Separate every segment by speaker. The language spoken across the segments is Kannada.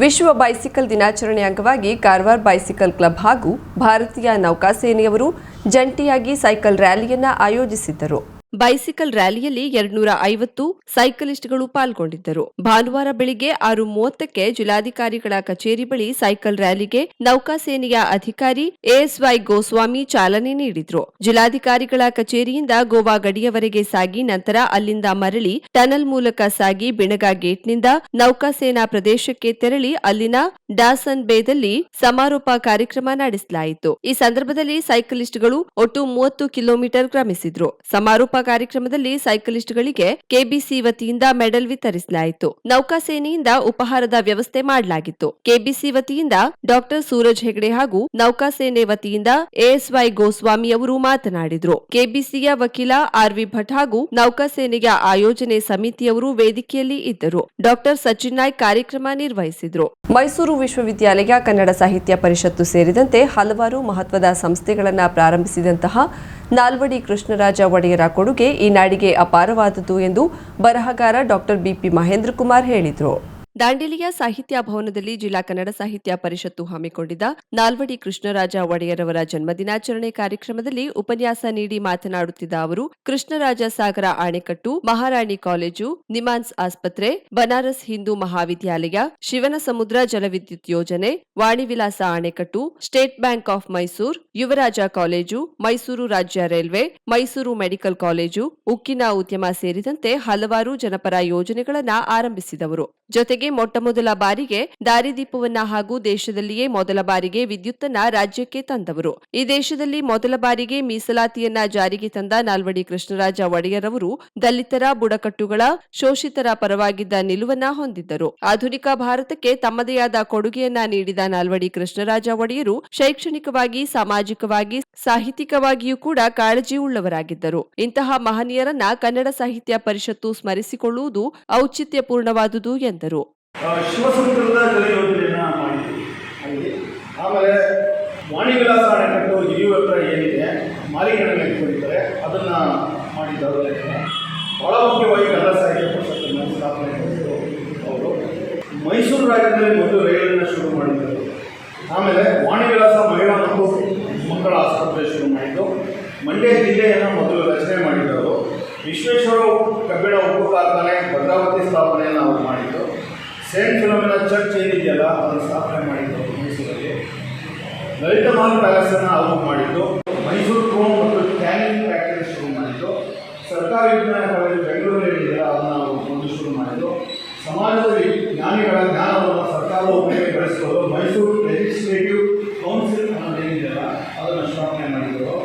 Speaker 1: ವಿಶ್ವ ಬೈಸಿಕಲ್ ದಿನಾಚರಣೆ ಅಂಗವಾಗಿ ಕಾರವಾರ ಬೈಸಿಕಲ್ ಕ್ಲಬ್ ಹಾಗೂ ಭಾರತೀಯ ನೌಕಾಸೇನೆಯವರು ಜಂಟಿಯಾಗಿ ಸೈಕಲ್ ರ್ಯಾಲಿಯನ್ನ ಆಯೋಜಿಸಿದ್ದರು. ಬೈಸಿಕಲ್ ರ್ಯಾಲಿಯಲ್ಲಿ ಎರಡ್ನೂರ ಐವತ್ತು ಸೈಕಲಿಸ್ಟ್ಗಳು ಪಾಲ್ಗೊಂಡಿದ್ದರು. ಭಾನುವಾರ ಬೆಳಿಗ್ಗೆ ಆರು ಮೂವತ್ತಕ್ಕೆ ಜಿಲ್ಲಾಧಿಕಾರಿಗಳ ಕಚೇರಿ ಬಳಿ ಸೈಕಲ್ ರ್ಯಾಲಿಗೆ ನೌಕಾಸೇನೆಯ ಅಧಿಕಾರಿ ಎಎಸ್ವೈ ಗೋಸ್ವಾಮಿ ಚಾಲನೆ ನೀಡಿದ್ರು. ಜಿಲ್ಲಾಧಿಕಾರಿಗಳ ಕಚೇರಿಯಿಂದ ಗೋವಾ ಗಡಿಯವರೆಗೆ ಸಾಗಿ ನಂತರ ಅಲ್ಲಿಂದ ಮರಳಿ ಟನಲ್ ಮೂಲಕ ಸಾಗಿ ಬಿಣಗ ಗೇಟ್ನಿಂದ ನೌಕಾಸೇನಾ ಪ್ರದೇಶಕ್ಕೆ ತೆರಳಿ ಅಲ್ಲಿನ ಡಾಸನ್ ಬೇದಲ್ಲಿ ಸಮಾರೋಪ ಕಾರ್ಯಕ್ರಮ ನಡೆಸಲಾಯಿತು. ಈ ಸಂದರ್ಭದಲ್ಲಿ ಸೈಕಲಿಸ್ಟ್ಗಳು ಒಟ್ಟು ಮೂವತ್ತು ಕಿಲೋಮೀಟರ್ ಕ್ರಮಿಸಿದ್ರು. ಸಮಾರೋಪ ಕಾರ್ಯಕ್ರಮದಲ್ಲಿ ಸೈಕಲಿಸ್ಟ್ಗಳಿಗೆ ಕೆಬಿಸಿ ವತಿಯಿಂದ ಮೆಡಲ್ ವಿತರಿಸಲಾಯಿತು. ನೌಕಾಸೇನೆಯಿಂದ ಉಪಹಾರದ ವ್ಯವಸ್ಥೆ ಮಾಡಲಾಗಿತ್ತು. ಕೆಬಿಸಿ ವತಿಯಿಂದ ಡಾಕ್ಟರ್ ಸೂರಜ್ ಹೆಗಡೆ ಹಾಗೂ ನೌಕಾಸೇನೆ ವತಿಯಿಂದ ಎಎಸ್ವೈ ಗೋಸ್ವಾಮಿ ಅವರು ಮಾತನಾಡಿದರು. ಕೆಬಿಸಿಯ ವಕೀಲ ಆರ್ವಿ ಭಟ್ ಹಾಗೂ ನೌಕಾಸೇನೆಯ ಆಯೋಜನೆ ಸಮಿತಿಯವರು ವೇದಿಕೆಯಲ್ಲಿ ಇದ್ದರು. ಡಾಕ್ಟರ್ ಸಚಿನ್ ನಾಯ್ಕ್ ಕಾರ್ಯಕ್ರಮ ನಿರ್ವಹಿಸಿದರು. ಮೈಸೂರು ವಿಶ್ವವಿದ್ಯಾಲಯ ಕನ್ನಡ ಸಾಹಿತ್ಯ ಪರಿಷತ್ತು ಸೇರಿದಂತೆ ಹಲವಾರು ಮಹತ್ವದ ಸಂಸ್ಥೆಗಳನ್ನು ಪ್ರಾರಂಭಿಸಿದಂತಹ ನಾಲ್ವಡಿ ಕೃಷ್ಣರಾಜ ಒಡೆಯರ ಕೊಡುಗೆ ಈ ನಾಡಿಗೆ ಅಪಾರವಾದದ್ದು ಎಂದು ಬರಹಗಾರ ಡಾಕ್ಟರ್ ಬಿಪಿ ಮಹೇಂದ್ರ ಕುಮಾರ್ ಹೇಳಿದರು. ದಾಂಡೇಲಿಯ ಸಾಹಿತ್ಯ ಭವನದಲ್ಲಿ ಜಿಲ್ಲಾ ಕನ್ನಡ ಸಾಹಿತ್ಯ ಪರಿಷತ್ತು ಹಮ್ಮಿಕೊಂಡಿದ್ದ ನಾಲ್ವಡಿ ಕೃಷ್ಣರಾಜ ಒಡೆಯರವರ ಜನ್ಮದಿನಾಚರಣೆ ಕಾರ್ಯಕ್ರಮದಲ್ಲಿ ಉಪನ್ಯಾಸ ನೀಡಿ ಮಾತನಾಡುತ್ತಿದ್ದ ಅವರು, ಕೃಷ್ಣರಾಜ ಸಾಗರ ಆಣೆಕಟ್ಟು, ಮಹಾರಾಣಿ ಕಾಲೇಜು, ನಿಮಾನ್ಸ್ ಆಸ್ಪತ್ರೆ, ಬನಾರಸ್ ಹಿಂದೂ ಮಹಾವಿದ್ಯಾಲಯ ಶಿವನ ಸಮುದ್ರ ಜಲವಿದ್ಯುತ್ ಯೋಜನೆ, Vanivilasa ಆಣೆಕಟ್ಟು, State Bank of Mysore, Yuvaraja college, Mysore ರಾಜ್ಯ ರೈಲ್ವೆ, ಮೈಸೂರು ಮೆಡಿಕಲ್ ಕಾಲೇಜು, ಉಕ್ಕಿನ ಉದ್ಯಮ ಸೇರಿದಂತೆ ಹಲವಾರು ಜನಪರ ಯೋಜನೆಗಳನ್ನು ಆರಂಭಿಸಿದವರು. ಜೊತೆಗೆ ಮೊಟ್ಟಮೊದಲ ಬಾರಿಗೆ ದಾರಿದೀಪವನ್ನ ಹಾಗೂ ದೇಶದಲ್ಲಿಯೇ ಮೊದಲ ಬಾರಿಗೆ ವಿದ್ಯುತ್ತನ್ನ ರಾಜ್ಯಕ್ಕೆ ತಂದವರು. ಈ ದೇಶದಲ್ಲಿ ಮೊದಲ ಬಾರಿಗೆ ಮೀಸಲಾತಿಯನ್ನ ಜಾರಿಗೆ ತಂದ ನಾಲ್ವಡಿ ಕೃಷ್ಣರಾಜ ಒಡೆಯರ್ ಅವರು ದಲಿತರ ಬುಡಕಟ್ಟುಗಳ ಶೋಷಿತರ ಪರವಾಗಿದ್ದ ನಿಲುವನ್ನ ಹೊಂದಿದ್ದರು. ಆಧುನಿಕ ಭಾರತಕ್ಕೆ ತಮ್ಮದೇ ಆದ ಕೊಡುಗೆಯನ್ನ ನೀಡಿದ ನಾಲ್ವಡಿ ಕೃಷ್ಣರಾಜ ಒಡೆಯರು ಶೈಕ್ಷಣಿಕವಾಗಿ, ಸಾಮಾಜಿಕವಾಗಿ ಸಾಹಿತ್ಯಿಕವಾಗಿಯೂ ಕೂಡ ಕಾಳಜಿ ಉಳ್ಳವರಾಗಿದ್ದರು ಇಂತಹ ಮಹನೀಯರನ್ನ ಕನ್ನಡ ಸಾಹಿತ್ಯ ಪರಿಷತ್ತು ಸ್ಮರಿಸಿಕೊಳ್ಳುವುದು ಔಚಿತ್ಯಪೂರ್ಣವಾದುದು ಎಂದರು.
Speaker 2: ಆಮೇಲೆ ವಾಣಿವಿಲಾಸ ಅಣೆಕಟ್ಟು ಹಿರಿಯೂರ ಹತ್ರ ಏನಿದೆ ಮಾಲಿನ್ಯಗಳನ್ನು ಇಟ್ಕೊಂಡಿದ್ದಾರೆ. ಅದನ್ನು ಮಾಡಿದ್ದಾರೆ ಬಹಳ ಮುಖ್ಯವಾಗಿ ಕನ್ನಡ ಸಾಹಿತ್ಯ ಪರಿಷತ್ತನ್ನು ಸ್ಥಾಪನೆ ಮಾಡಿದ್ರು ಅವರು. ಮೈಸೂರು ರಾಜ್ಯದಲ್ಲಿ ಮೊದಲು ರೈಲನ್ನು ಶುರು ಮಾಡಿದ್ದರು ಆಮೇಲೆ ವಾಣಿವಿಲಾಸ ಮಹಿಳಾ ಮಕ್ಕಳ ಆಸ್ಪತ್ರೆ ಶುರು ಮಾಡಿದ್ದು. ಮಂಡ್ಯ ಜಿಲ್ಲೆಯನ್ನು ಮೊದಲು ರಚನೆ ಮಾಡಿದ್ದವರು. ವಿಶ್ವೇಶ್ವರ ಕಬ್ಬಿಣ ಉಪ್ಪು ಕಾರ್ಖಾನೆ, ಭದ್ರಾವತಿ ಸ್ಥಾಪನೆಯನ್ನು ಅವರು ಮಾಡಿದ್ದು. ಸೇಂಟ್ ಫಿಲೋಮಿನ ಚರ್ಚ್ ಏನಿದೆಯಲ್ಲ, ಅದನ್ನು ಸ್ಥಾಪನೆ ಮಾಡಿದ್ದು ಮೈಸೂರಲ್ಲಿ. ಲಲಿತ ಮಹಲ್ ಪ್ಯಾಲೇಸನ್ನು ಅವರು ಮಾಡಿದ್ದು. ಮೈಸೂರು ಕ್ರೋಮ್ ಮತ್ತು ಕ್ಯಾನಿಂಗ್ ಫ್ಯಾಕ್ಟರಿ ಶುರು ಮಾಡಿದ್ದು. ಸರ್ಕಾರಿ ವಿಜ್ಞಾನ ಕಾಲೇಜು ಬೆಂಗಳೂರಲ್ಲಿ ಏನಿದೆಯಲ್ಲ, ಅದನ್ನು ಅವರು ಒಂದು ಶುರು ಮಾಡಿದ್ದು. ಸಮಾಜದಲ್ಲಿ ಜ್ಞಾನಿಗಳ ಜ್ಞಾನವನ್ನು ಸರ್ಕಾರದ ಉಪಯೋಗ ಬೆಳೆಸಲು ಮೈಸೂರು ಲೆಜಿಸ್ಲೇಟಿವ್ ಕೌನ್ಸಿಲ್ ಅನ್ನೋದೇನಿದೆಯಲ್ಲ ಅದನ್ನು ಸ್ಥಾಪನೆ ಮಾಡಿದರು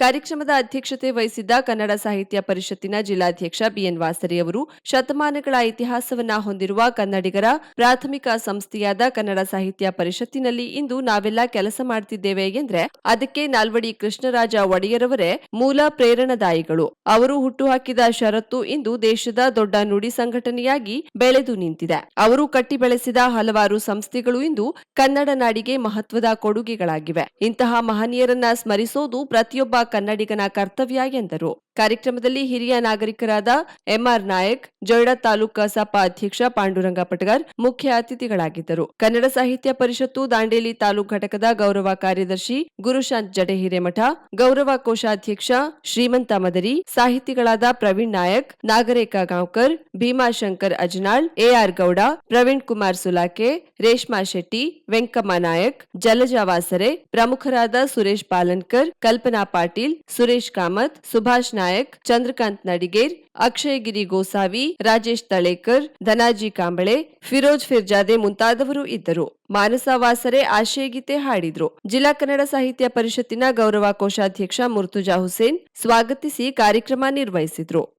Speaker 1: ಕಾರ್ಯಕ್ರಮದ ಅಧ್ಯಕ್ಷತೆ ವಹಿಸಿದ್ದ ಕನ್ನಡ ಸಾಹಿತ್ಯ ಪರಿಷತ್ತಿನ ಜಿಲ್ಲಾಧ್ಯಕ್ಷ ಬಿಎನ್ ವಾಸರಿ ಅವರು ಶತಮಾನಗಳ ಇತಿಹಾಸವನ್ನ ಹೊಂದಿರುವ ಕನ್ನಡಿಗರ ಪ್ರಾಥಮಿಕ ಸಂಸ್ಥೆಯಾದ ಕನ್ನಡ ಸಾಹಿತ್ಯ ಪರಿಷತ್ತಿನಲ್ಲಿ ಇಂದು ನಾವೆಲ್ಲ ಕೆಲಸ ಮಾಡ್ತಿದ್ದೇವೆ ಎಂದ್ರೆ ಅದಕ್ಕೆ ನಾಲ್ವಡಿ ಕೃಷ್ಣರಾಜ ಒಡೆಯರವರೇ ಮೂಲ ಪ್ರೇರಣಾದಾಯಿಗಳು. ಅವರು ಹುಟ್ಟುಹಾಕಿದ ಷರತ್ತು ಇಂದು ದೇಶದ ದೊಡ್ಡ ನುಡಿ ಸಂಘಟನೆಯಾಗಿ ಬೆಳೆದು ನಿಂತಿದೆ. ಅವರು ಕಟ್ಟಿ ಬೆಳೆಸಿದ ಹಲವಾರು ಸಂಸ್ಥೆಗಳು ಇಂದು ಕನ್ನಡ ನಾಡಿಗೆ ಮಹತ್ವದ ಕೊಡುಗೆಗಳಾಗಿವೆ. ಇಂತಹ ಮಹನೀಯರನ್ನ ಸ್ಮರಿಸೋದು ಪ್ರತಿಯೊಬ್ಬ ಕನ್ನಡಿಗನ ಕರ್ತವ್ಯ ಎಂದರು. ಕಾರ್ಯಕ್ರಮದಲ್ಲಿ ಹಿರಿಯ ನಾಗರಿಕರಾದ ಎಂಆರ್ ನಾಯಕ್, ಜೊಯ್ಡಾ ತಾಲೂಕ ಕಸಾಪ ಅಧ್ಯಕ್ಷ ಪಾಂಡುರಂಗ ಪಟಗಾರ್ ಮುಖ್ಯ ಅತಿಥಿಗಳಾಗಿದ್ದರು. ಕನ್ನಡ ಸಾಹಿತ್ಯ ಪರಿಷತ್ತು ದಾಂಡೇಲಿ ತಾಲೂಕು ಘಟಕದ ಗೌರವ ಕಾರ್ಯದರ್ಶಿ ಗುರುಶಾಂತ್ ಜಡೆ ಹಿರೇಮಠ ಗೌರವ ಕೋಶಾಧ್ಯಕ್ಷ ಶ್ರೀಮಂತ ಮದರಿ, ಸಾಹಿತಿಗಳಾದ ಪ್ರವೀಣ್ ನಾಯಕ್ ನಾಗರೇಕ ಗಾಂವ್ಕರ್ ಭೀಮಾಶಂಕರ್ ಅಜ್ನಾಳ್, ಎಆರ್ ಗೌಡ, ಪ್ರವೀಣ್ ಕುಮಾರ್ ಸುಲಾಕೆ, ರೇಷ್ಮಾ ಶೆಟ್ಟಿ, ವೆಂಕಮ್ಮ ನಾಯಕ್, ಜಲಜಾ ವಾಸರೆ, ಪ್ರಮುಖರಾದ ಸುರೇಶ್ ಪಾಲನ್ಕರ್, ಕಲ್ಪನಾ ಪಾಟೀಲ್, ಸುರೇಶ್ ಕಾಮತ್, ಸುಭಾಷ್ ನಾಯಕ್, ಚಂದ್ರಕಾಂತ್ ನಡಿಗೇರ್, ಅಕ್ಷಯ್ ಗಿರಿ ಗೋಸಾವಿ, ರಾಜೇಶ್ ತಳೇಕರ್, ಧನಾಜಿ ಕಾಂಬಳೆ, ಫಿರೋಜ್ ಫಿರ್ಜಾದೆ ಮುಂತಾದವರು ಇದ್ದರು. ಮಾನಸ ವಾಸರೆ ಆಶಯಗೀತೆ ಹಾಡಿದ್ರು. ಜಿಲ್ಲಾ ಕನ್ನಡ ಸಾಹಿತ್ಯ ಪರಿಷತ್ತಿನ ಗೌರವ ಕೋಶಾಧ್ಯಕ್ಷ ಮುರ್ತುಜಾ ಹುಸೇನ್ ಸ್ವಾಗತಿಸಿ ಕಾರ್ಯಕ್ರಮ ನಿರ್ವಹಿಸಿದ್ರು.